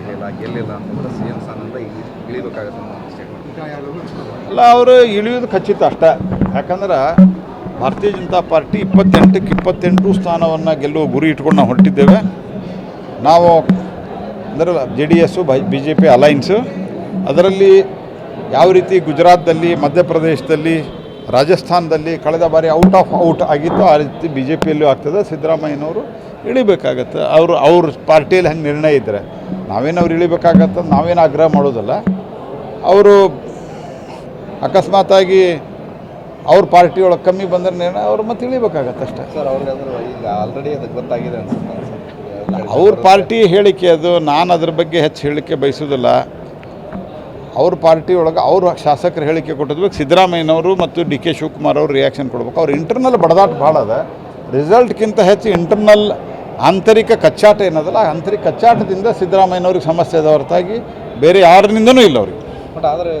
ಗೆಲ್ಲಿಲ್ಲ ಅಂತಂದ್ರೆ C M ಸ್ಥಾನದಿಂದ ಇಳಿ- ಇಳಿಬೇಕಾಗತ್ತೆ ಅಲ್ಲ ಅವರು ಇಳಿಯೋದು ಖಚಿತ ಅಷ್ಟೇ. ಯಾಕಂದ್ರೆ ಭಾರತೀಯ ಜನತಾ ಪಾರ್ಟಿ ಇಪ್ಪತ್ತೆಂಟಕ್ಕೆ ಇಪ್ಪತ್ತೆಂಟು ಸ್ಥಾನವನ್ನು ಗೆಲ್ಲುವ ಗುರಿ ಇಟ್ಕೊಂಡು ನಾವು ಹೊರಟಿದ್ದೇವೆ. ನಾವು ಅಂದರೆ J D S B J P alliance ಅದರಲ್ಲಿ ಯಾವ ರೀತಿ ಗುಜರಾತ್ದಲ್ಲಿ, ಮಧ್ಯಪ್ರದೇಶದಲ್ಲಿ ರಾಜಸ್ಥಾನದಲ್ಲಿ ಕಳೆದ ಬಾರಿ ಔಟ್ ಆಫ್ ಔಟ್ ಆಗಿತ್ತು. ಆ ರೀತಿ ಬಿ ಜೆ ಪಿಯಲ್ಲೂ ಆಗ್ತದೆ. ಸಿದ್ದರಾಮಯ್ಯನವರು ಇಳಿಬೇಕಾಗತ್ತೆ. ಅವರು ಅವ್ರ ಪಾರ್ಟಿಯಲ್ಲಿ ಹಂಗೆ ನಿರ್ಣಯ ಇದ್ದರೆ ನಾವೇನು ಅವ್ರು ಇಳಿಬೇಕಾಗತ್ತೆ ನಾವೇನು ಆಗ್ರಹ ಮಾಡೋದಲ್ಲ. ಅವರು ಅಕಸ್ಮಾತಾಗಿ ಅವ್ರ ಪಾರ್ಟಿಯೊಳಗೆ ಕಮ್ಮಿ ಬಂದ್ರೆ ನಿರ್ಣಯ ಅವ್ರು ಮತ್ತೆ ಇಳಿಬೇಕಾಗತ್ತೆ ಅಷ್ಟೇ. ಆಲ್ರೆಡಿ ಅದು ಗೊತ್ತಾಗಿದೆ ಅನ್ಸುತ್ತೆ. ಅವ್ರ ಪಾರ್ಟಿ ಹೇಳಿಕೆ ಅದು. ನಾನು ಅದ್ರ ಬಗ್ಗೆ ಹೆಚ್ಚು ಹೇಳಿಕೆ ಬಯಸೋದಿಲ್ಲ ಅವ್ರ ಪಾರ್ಟಿ ಒಳಗೆ ಅವ್ರ ಶಾಸಕರು ಹೇಳಿಕೆ ಕೊಟ್ಟಿದ್ಬೇಕು. ಸಿದ್ದರಾಮಯ್ಯನವರು ಮತ್ತು ಡಿ ಕೆ ಶಿವಕುಮಾರ್ ಅವರು ರಿಯಾಕ್ಷನ್ ಕೊಡ್ಬೇಕು. ಅವ್ರ ಇಂಟರ್ನಲ್ ಬಡದಾಟ ಭಾಳ ಅದ. ರಿಸಲ್ಟ್ಗಿಂತ ಹೆಚ್ಚು ಇಂಟರ್ನಲ್ ಆಂತರಿಕ ಕಚ್ಚಾಟ ಏನದಲ್ಲ ಆಂತರಿಕ ಕಚ್ಚಾಟದಿಂದ ಸಿದ್ದರಾಮಯ್ಯನವ್ರಿಗೆ ಸಮಸ್ಯೆ ಅದ ಹೊರತಾಗಿ ಬೇರೆ ಯಾರಿಂದನೂ ಇಲ್ಲ ಅವ್ರಿಗೆ. ಬಟ್ ಆದರೆ